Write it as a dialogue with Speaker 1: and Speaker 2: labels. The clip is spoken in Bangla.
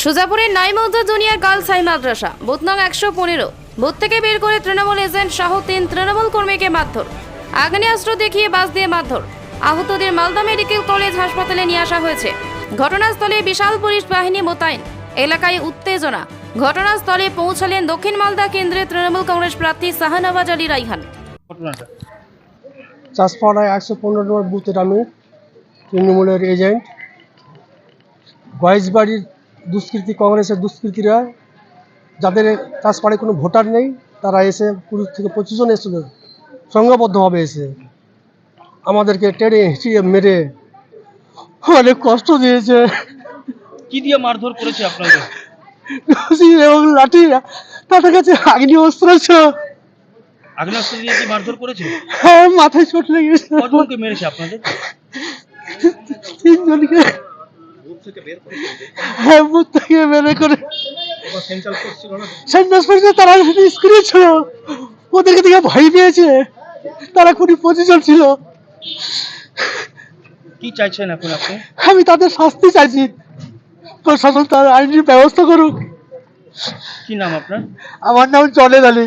Speaker 1: সুজাপুরের নাইমৌদা জুনিয়র গার্লস হাই মাদ্রাসা বুথ নং একশো পনেরো। বুথ থেকে বের করে তৃণমূল এজেন্ট সহ তিন তৃণমূল কর্মীকে মারধর। আগ্নেয়াস্ত্র দেখিয়ে বাস দিয়ে মারধর। আহতদের মালদা মেডিকেল কলেজ হাসপাতালে নিয়ে আসা হয়েছে। ঘটনাস্থলে বিশাল পুলিশ বাহিনী মোতায়েন। এলাকায় উত্তেজনা। ঘটনাস্থলে পৌঁছালেন দক্ষিণ মালদা কেন্দ্রের তৃণমূল কংগ্রেস প্রার্থী শাহনওয়াজ আলী রাইহান
Speaker 2: চাষপাড়ায় একশো পনেরো নম্বর বুথের আমি তৃণমূলের এজেন্ট। গয়েশবাড়ির দুষ্কৃতী কংগ্রেসের দুষ্কৃতীরা যাদের চাষপাড়ায় কোনো ভোটার নেই তারা এসে কুড়ি থেকে পঁচিশ জন এসেছিল সংঘবদ্ধভাবে এসে আমাদেরকে টেনে হিঁচিয়ে মেরে অনেক কষ্ট দিয়েছে।
Speaker 3: কি দিয়ে মারধর করেছে আপনাদের
Speaker 2: এবং লাঠি তাদের কাছে আগ্নি অস্ত্র ছিল।
Speaker 3: আগ্নেয়াস্ত্র দিয়ে কি মারধর করেছে?
Speaker 2: হ্যাঁ, মাথায় চোট লেগেছে।
Speaker 3: কতজনকে মেরেছে আপনাদের?
Speaker 2: তিনজনকে। হ্যাঁ বুথ থেকে বের করে। সেন্টার করছে তারা স্ক্রিনে ছিল। ওদেরকে দেখে ভয় পেয়েছে। তারা পঁচিশ জন ছিল।
Speaker 3: কি চাইছেন এখন আপনি?
Speaker 2: আমি তাদের শাস্তি চাইছি। প্রশাসন তার আইনি ব্যবস্থা করুক।
Speaker 3: কি নাম আপনার?
Speaker 2: আমার নাম জলেদ আলী।